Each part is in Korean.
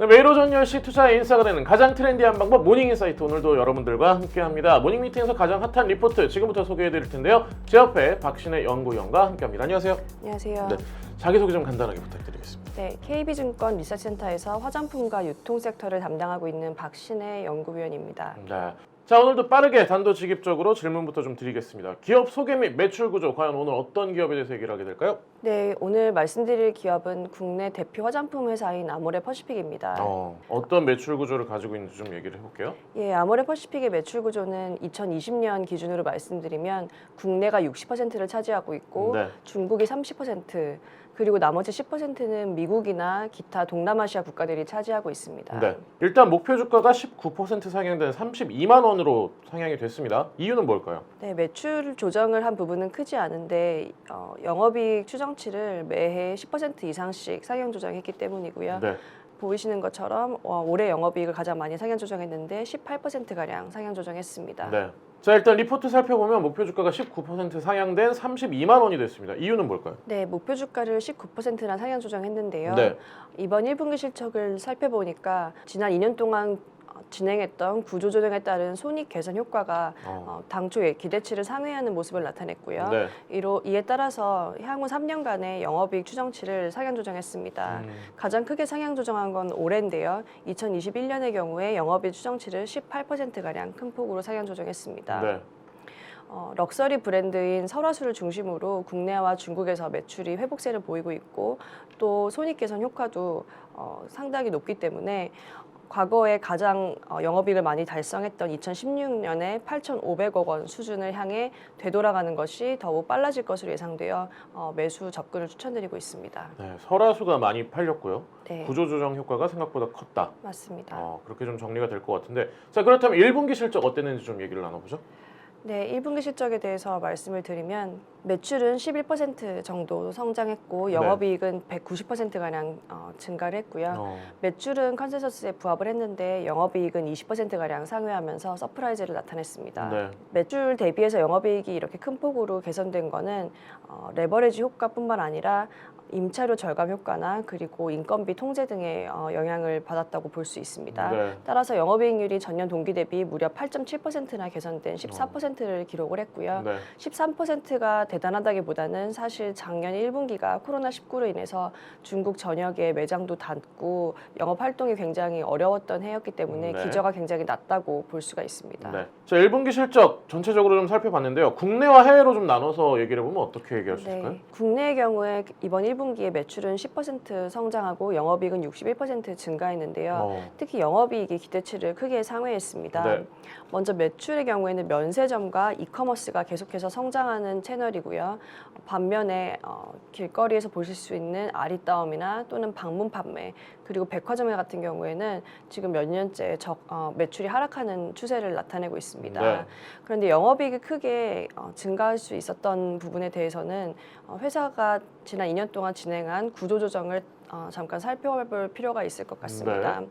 네, 매일 오전 10시 투자의 인싸가 되는 가장 트렌디한 방법 모닝인사이트 오늘도 여러분들과 함께합니다. 모닝미팅에서 가장 핫한 리포트 지금부터 소개해드릴 텐데요. 제 옆에 박신혜 연구위원과 함께합니다. 안녕하세요. 안녕하세요. 네, 자기소개 좀 간단하게 부탁드리겠습니다. 네, KB증권 리서치센터에서 화장품과 유통 섹터를 담당하고 있는 박신혜 연구위원입니다. 네. 자 오늘도 빠르게 단도직입적으로 질문부터 좀 드리겠습니다. 기업 소개 및 매출 구조 과연 오늘 어떤 기업에 대해서 얘기를 하게 될까요? 네, 오늘 말씀드릴 기업은 국내 대표 화장품 회사인 아모레 퍼시픽입니다. 어, 어떤 매출 구조를 가지고 있는지 좀 얘기를 해볼게요. 예, 아모레 퍼시픽의 매출 구조는 2020년 기준으로 말씀드리면 국내가 60%를 차지하고 있고 네. 중국이 30%, 그리고 나머지 10%는 미국이나 기타 동남아시아 국가들이 차지하고 있습니다. 네. 일단 목표 주가가 19% 상향된 32만 원 으로 상향이 됐습니다. 이유는 뭘까요? 네, 매출 조정을 한 부분은 크지 않은데 어, 영업이익 추정치를 매해 10% 이상씩 상향 조정했기 때문이고요. 네. 보이시는 것처럼 어, 올해 영업이익을 가장 많이 상향 조정했는데 18% 가량 상향 조정했습니다. 네. 자 일단 리포트 살펴보면 목표 주가가 19% 상향된 32만 원이 됐습니다. 이유는 뭘까요? 네, 목표 주가를 19%나 상향 조정했는데요. 네. 이번 1분기 실적을 살펴보니까 지난 2년 동안 어, 진행했던 구조 조정에 따른 손익 개선 효과가 어. 어, 당초에 기대치를 상회하는 모습을 나타냈고요. 네. 이로 이에 따라서 향후 3년간의 영업이익 추정치를 상향 조정했습니다. 음, 가장 크게 상향 조정한 건 올해인데요. 2021년의 경우에 영업이익 추정치를 18% 가량 큰 폭으로 상향 조정했습니다. 네. 어, 럭셔리 브랜드인 설화수를 중심으로 국내와 중국에서 매출이 회복세를 보이고 있고 또 손익 개선 효과도 어, 상당히 높기 때문에 과거에 가장 어, 영업이익을 많이 달성했던 2016년에 8,500억 원 수준을 향해 되돌아가는 것이 더욱 빨라질 것으로 예상되어 어, 매수 접근을 추천드리고 있습니다. 네. 설화수가 많이 팔렸고요. 네, 구조 조정 효과가 생각보다 컸다. 맞습니다. 어, 그렇게 좀 정리가 될 것 같은데 자 그렇다면 1분기 실적 어땠는지 좀 얘기를 나눠보죠. 네, 1분기 실적에 대해서 말씀을 드리면 매출은 11% 정도 성장했고 네. 영업이익은 190%가량 어, 증가를 했고요. 어, 매출은 컨센서스에 부합을 했는데 영업이익은 20%가량 상회하면서 서프라이즈를 나타냈습니다. 네. 매출 대비해서 영업이익이 이렇게 큰 폭으로 개선된 거는 어, 레버리지 효과뿐만 아니라 임차료 절감 효과나 그리고 인건비 통제 등의 어, 영향을 받았다고 볼 수 있습니다. 네. 따라서 영업이익률이 전년 동기 대비 무려 8.7%나 개선된 14%를 기록을 했고요. 네. 13%가 대단하다기보다는 사실 작년 1분기가 코로나19로 인해서 중국 전역에 매장도 닫고 영업 활동이 굉장히 어려웠던 해였기 때문에 네. 기저가 굉장히 낮다고 볼 수가 있습니다. 네. 자 1분기 실적 전체적으로 좀 살펴봤는데요. 국내와 해외로 좀 나눠서 얘기를 해보면 어떻게 얘기할 수 있을까요? 네, 국내의 경우에 이번 1분기 에 매출은 10% 성장하고 영업이익은 61% 증가했는데요. 어, 특히 영업이익이 기대치를 크게 상회했습니다. 네. 먼저 매출의 경우에는 면세점과 이커머스가 계속해서 성장하는 채널이고요. 반면에 어, 길거리에서 보실 수 있는 아리따움이나 또는 방문 판매 그리고 백화점 같은 경우에는 지금 몇 년째 적, 어, 매출이 하락하는 추세를 나타내고 있습니다. 네. 그런데 영업이익이 크게 어, 증가할 수 있었던 부분에 대해서는 어, 회사가 지난 2년 동안 진행한 구조조정을 어, 잠깐 살펴볼 필요가 있을 것 같습니다. 네.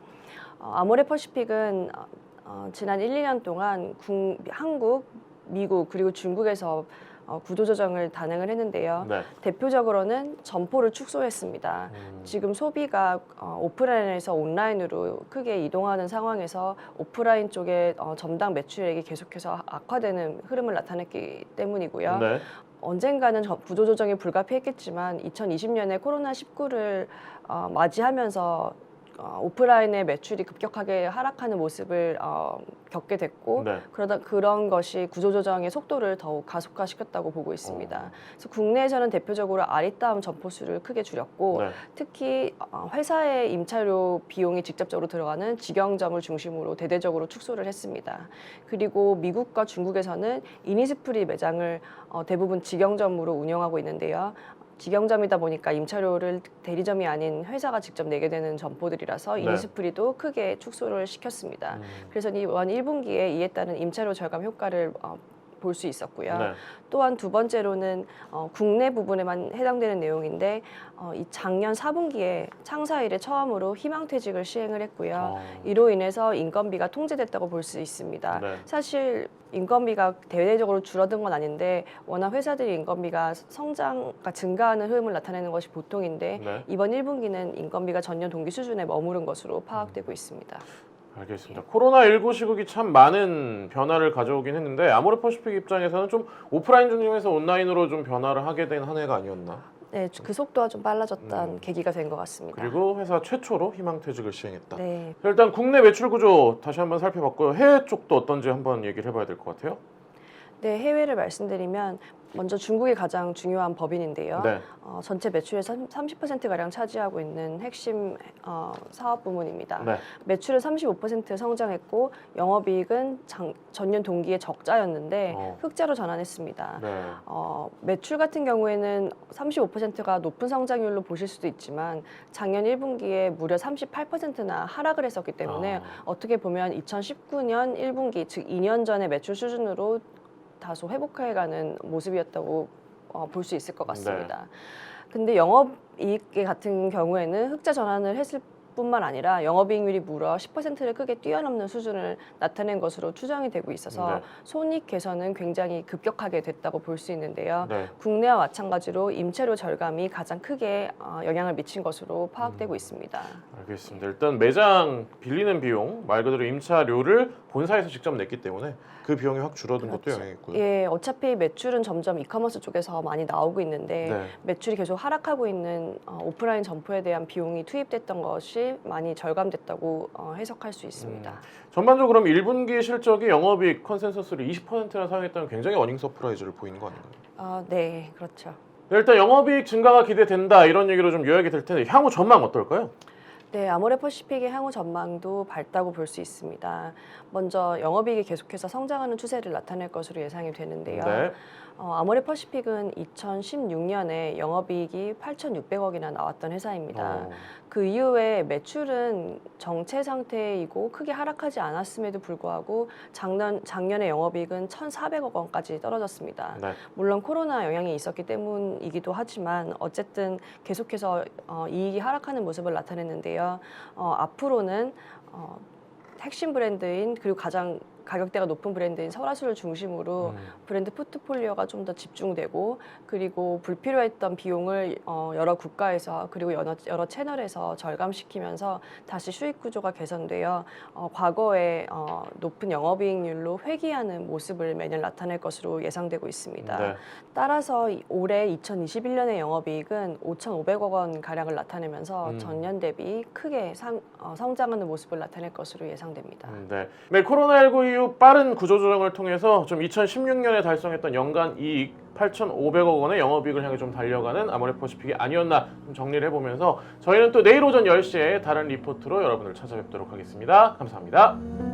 어, 아모레 퍼시픽은 어, 어, 지난 1, 2년 동안 국, 한국, 미국 그리고 중국에서 어, 구조조정을 단행을 했는데요. 네. 대표적으로는 점포를 축소했습니다. 음, 지금 소비가 어, 오프라인에서 온라인으로 크게 이동하는 상황에서 오프라인 쪽에 어, 점당 매출액이 계속해서 악화되는 흐름을 나타냈기 때문이고요. 네. 언젠가는 저- 구조조정이 불가피했겠지만 2020년에 코로나 19를 어, 맞이하면서 어, 오프라인의 매출이 급격하게 하락하는 모습을 어, 겪게 됐고 네. 그러다 그런 것이 구조조정의 속도를 더욱 가속화시켰다고 보고 있습니다. 어. 그래서 국내에서는 대표적으로 아리따움 점포 수를 크게 줄였고 네. 특히 어, 회사의 임차료 비용이 직접적으로 들어가는 직영점을 중심으로 대대적으로 축소를 했습니다. 그리고 미국과 중국에서는 이니스프리 매장을 어, 대부분 직영점으로 운영하고 있는데요. 직영점이다 보니까 임차료를 대리점이 아닌 회사가 직접 내게 되는 점포들이라서 네. 이니스프리도 크게 축소를 시켰습니다. 음, 그래서 이번 1분기에 이에 따른 임차료 절감 효과를 어, 볼 수 있었고요. 네. 또한 두 번째로는 어, 국내 부분에만 해당되는 내용인데 어, 이 작년 4분기에 창사 이래 처음으로 희망퇴직을 시행을 했고요. 어, 이로 인해서 인건비가 통제됐다고 볼 수 있습니다. 네. 사실 인건비가 대대적으로 줄어든 건 아닌데 워낙 회사들이 인건비가 성장, 그러니까 증가하는 흐름을 나타내는 것이 보통인데 네. 이번 1분기는 인건비가 전년 동기 수준에 머무른 것으로 파악되고 있습니다. 알겠습니다. 코로나19 시국이 참 많은 변화를 가져오긴 했는데 아모레퍼시픽 입장에서는 좀 오프라인 중에서 온라인으로 좀 변화를 하게 된 한 해가 아니었나. 네, 그 속도가 좀 빨라졌던 음. 계기가 된 것 같습니다. 그리고 회사 최초로 희망퇴직을 시행했다. 네, 일단 국내 매출 구조 다시 한번 살펴봤고요. 해외 쪽도 어떤지 한번 얘기를 해봐야 될 것 같아요. 네, 해외를 말씀드리면 먼저 중국이 가장 중요한 법인인데요. 네. 어, 전체 매출의 30%가량 차지하고 있는 핵심 어, 사업 부문입니다. 네. 매출은 35% 성장했고 영업이익은 장- 전년 동기에 적자였는데 어. 흑자로 전환했습니다. 네. 어, 매출 같은 경우에는 35%가 높은 성장률로 보실 수도 있지만 작년 1분기에 무려 38%나 하락을 했었기 때문에 아. 어떻게 보면 2019년 1분기 즉 2년 전의 매출 수준으로 다소 회복해가는 모습이었다고 어, 볼 수 있을 것 같습니다. 근데 영업 이익 같은 경우에는 흑자 전환을 했을 뿐만 아니라 영업이익률이 무려 10%를 크게 뛰어넘는 수준을 나타낸 것으로 추정이 되고 있어서 네. 손익 개선은 굉장히 급격하게 됐다고 볼 수 있는데요. 네. 국내와 마찬가지로 임차료 절감이 가장 크게 어, 영향을 미친 것으로 파악되고 음. 있습니다. 알겠습니다. 일단 매장 빌리는 비용 말 그대로 임차료를 본사에서 직접 냈기 때문에 그 비용이 확 줄어든 것도 그렇죠. 영향이 있고요. 예, 어차피 매출은 점점 이커머스 쪽에서 많이 나오고 있는데 네. 매출이 계속 하락하고 있는 어, 오프라인 점포에 대한 비용이 투입됐던 것이 많이 절감됐다고 어, 해석할 수 있습니다. 음. 전반적으로 그럼 1분기 실적이 영업이익 컨센서스를 20%나 상회했다는 굉장히 어닝 서프라이즈를 보이는 거 아닌가요? 아, 네, 그렇죠. 네, 일단 영업이익 증가가 기대된다 이런 얘기로 좀 요약이 될 텐데 향후 전망 어떨까요? 네, 아모레퍼시픽의 향후 전망도 밝다고 볼 수 있습니다. 먼저 영업이익이 계속해서 성장하는 추세를 나타낼 것으로 예상이 되는데요. 네. 어, 아모레퍼시픽은 2016년에 영업이익이 8,600억이나 나왔던 회사입니다. 어, 그 이후에 매출은 정체 상태이고 크게 하락하지 않았음에도 불구하고 작년 작년에 영업이익은 1,400억 원까지 떨어졌습니다. 네. 물론 코로나 영향이 있었기 때문이기도 하지만 어쨌든 계속해서 어, 이익이 하락하는 모습을 나타냈는데요. 어, 앞으로는 어, 핵심 브랜드인 그리고 가장 가격대가 높은 브랜드인 설화수를 중심으로 음, 브랜드 포트폴리오가 좀 더 집중되고 그리고 불필요했던 비용을 어, 여러 국가에서 그리고 여러, 여러 채널에서 절감시키면서 다시 수익 구조가 개선되어 어, 과거에 어, 높은 영업이익률로 회귀하는 모습을 매년 나타낼 것으로 예상되고 있습니다. 네. 따라서 이- 올해 2021년의 영업이익은 5,500억 원 가량을 나타내면서 음. 전년 대비 크게 상, 어, 성장하는 모습을 나타낼 것으로 예상됩니다. 음, 네. 네, 코로나19 이후 빠른 구조조정을 통해서 좀 2016년에 달성했던 연간 이익 8,500억 원의 영업이익을 향해 좀 달려가는 아모레퍼시픽이 아니었나 좀 정리를 해보면서 저희는 또 내일 오전 10시에 다른 리포트로 여러분을 찾아뵙도록 하겠습니다. 감사합니다.